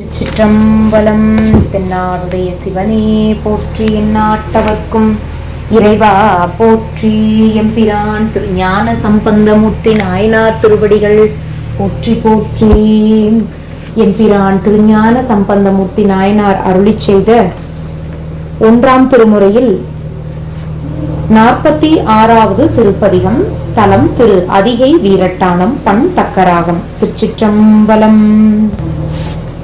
திருச்சிற்றம்பலம் தென்னாடுடைய சிவனே போற்றி எந்நாட்டவர்க்கும் இறைவா போற்றி எம்பிரான் திருஞான சம்பந்தமூர்த்தி நாயனார் திருவடிகள் போற்றி போற்றி. எம்பிரான் திருஞான சம்பந்தமூர்த்தி நாயனார் அருளிச் செய்த ஒன்றாம் திருமுறையில் நாற்பத்தி ஆறாவது திருப்பதிகம் தலம் திரு அதிகை வீரட்டானம் பண் தக்கராகம். திருச்சிற்றம்பலம்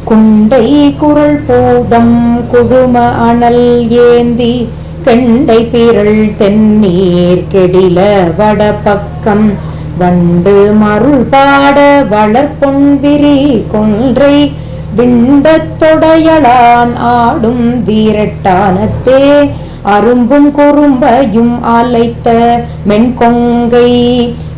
குண்டை குரல் பூதம் குழும அனல் ஏந்தி கெண்டை பீரள் தென்னீர் கெடில வடபக்கம் வண்டு மருள் பாட வளர்பொன்விரி கொன்றை விண்டத் தொடையலான் ஆடும் வீரட்டானத்தே அரும்பும் குறும்பையும் அலைத்த மென்கொங்கை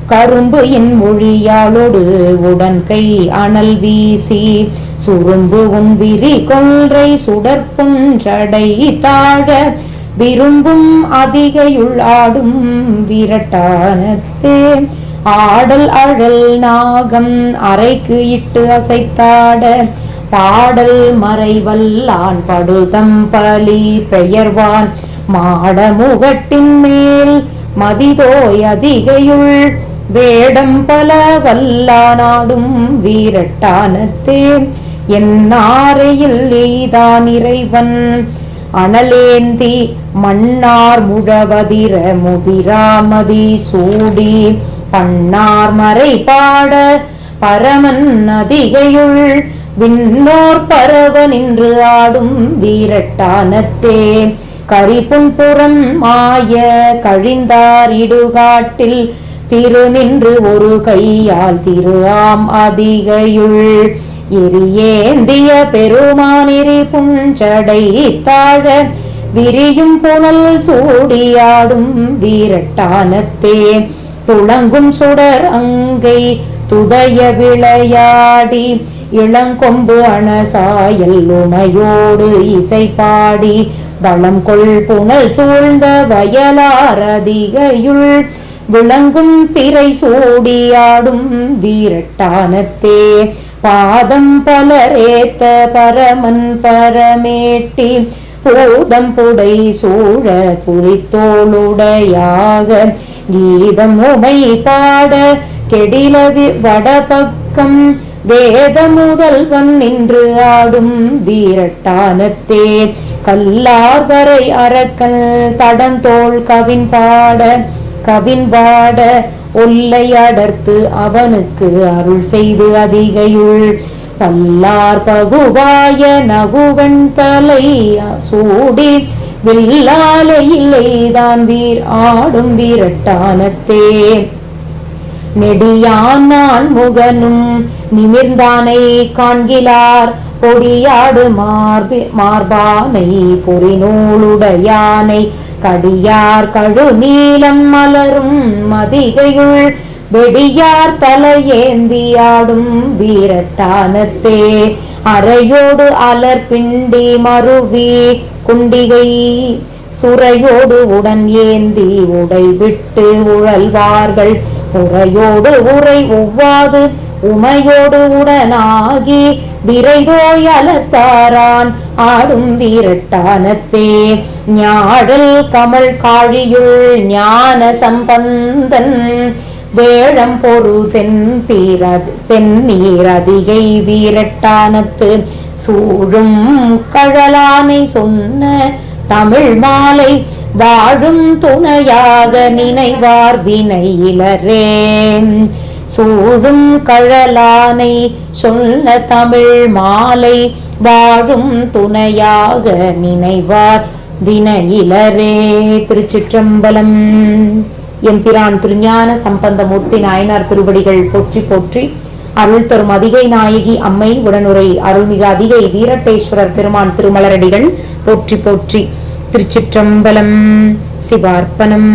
கரும்பு என் மொழியாளோடு உடன்கை அனல் வீசி. சுரும்பு உன் விரி கொன்றை சுடற்புஞ்சடை தாழ. விரும்பும் அதிகையுள் ஆடும் விரட்டானத்தே. ஆடல் அழல் நாகம் அறைக்கு இட்டு அசைத்தாட. பாடல் மறைவல்லான் படுதம் பலி பெயர்வான். மாடமுகட்டின் மேல் மதிதோய் அதிகையுள் வேடம் பல வல்லா நாடும் வீரட்டானத்தே என்னாரையில் எய்தான் இறைவன். அனலேந்தி மன்னார் முழவதிர முதிராமதி சூடி. பண்ணார் மறை பாட பரமன் அதிகையுள். விண்ணோர் பரவ நின்று ஆடும் வீரட்டானத்தே. கரிபுன்புறம் மாய கழிந்தார் இடுகாட்டில். திரு நின்று ஒரு கையால் திரு ஆம் அதிகையுள். எரியேந்திய பெருமானிரி புஞ்சடை தாழ விரியும் புனல் சூடியாடும் வீரட்டானத்தே. துளங்கும் சுடர் அங்கை துதய விளையாடி இளங்கொம்பு அணசாயல் உமையோடு இசை பாடி வளம் கொள் புனல் சூழ்ந்த வயலார் அதிகையுள். விளங்கும் பிறை சூடியாடும் வீரட்டானத்தே. பாதம் பலரேத்த பரமன் பரமேட்டி பூதம் புடை சூழ புரித்தோளுடையாக கீதம் உமை பாட கெடில வடபக்கம் வேத முதல்வன் நின்று ஆடும் வீரட்டானத்தே. கல்லார் வரை அரக்கல் தடந்தோள் கவின் பாட கவின் பாட ஒல்லை அடர்த்து அவனுக்கு அருள் செய்து அதிகையுள். பல்லார் பகுவாய நகுவன் தலை சூடி வில்லாலையில்லைதான் வீர் ஆடும் வீரட்டானத்தே. நெடியான் நான் முகனும் நிமிர்ந்தானை காண்கிலார் பொடியாடு மார்பி மார்பானை பொறிநூலுடையானை கடியார் கழு நீலம் மலரும் மதிகையுள் வெடியார் தலையேந்தியாடும் வீரட்டானத்தே. அறையோடு அலர் பிண்டி மருவி குண்டிகை சுரையோடு உடன் ஏந்தி உடை விட்டு உழல்வார்கள். உரையோடு உரை ஒவ்வாது உமையோடு உடனாகி விரைதோய் அலத்தாரான் ஆடும் வீரட்டானத்தே ஞாழல் கமல் காழியுள் ஞான சம்பந்தன். வேழம் பொரு தென் தீரது தென்னீர் வீரட்டானத்து. சூழும் கழலானை சொன்ன தமிழ் மாலை வாழும் துணையாக நினைவார் வினையிலரே சூழும் கழலானை சொன்ன தமிழ் மாலை வாழும் துணையாக நினைவார் வினையிலரே திருச்சிற்றம்பலம். எம்பிரான் திருஞான சம்பந்தமூர்த்தி நாயனார் திருவடிகள் போற்றி போற்றி அருள் தரும் அதிகை நாயகி அம்மை உடனுரை அருள்மிகு அதிகை வீரட்டேஸ்வரர் திருமான் திருமலரடிகள் போற்றி போற்றி திருச்சிற்றம்பலம். சிவார்ப்பணம்.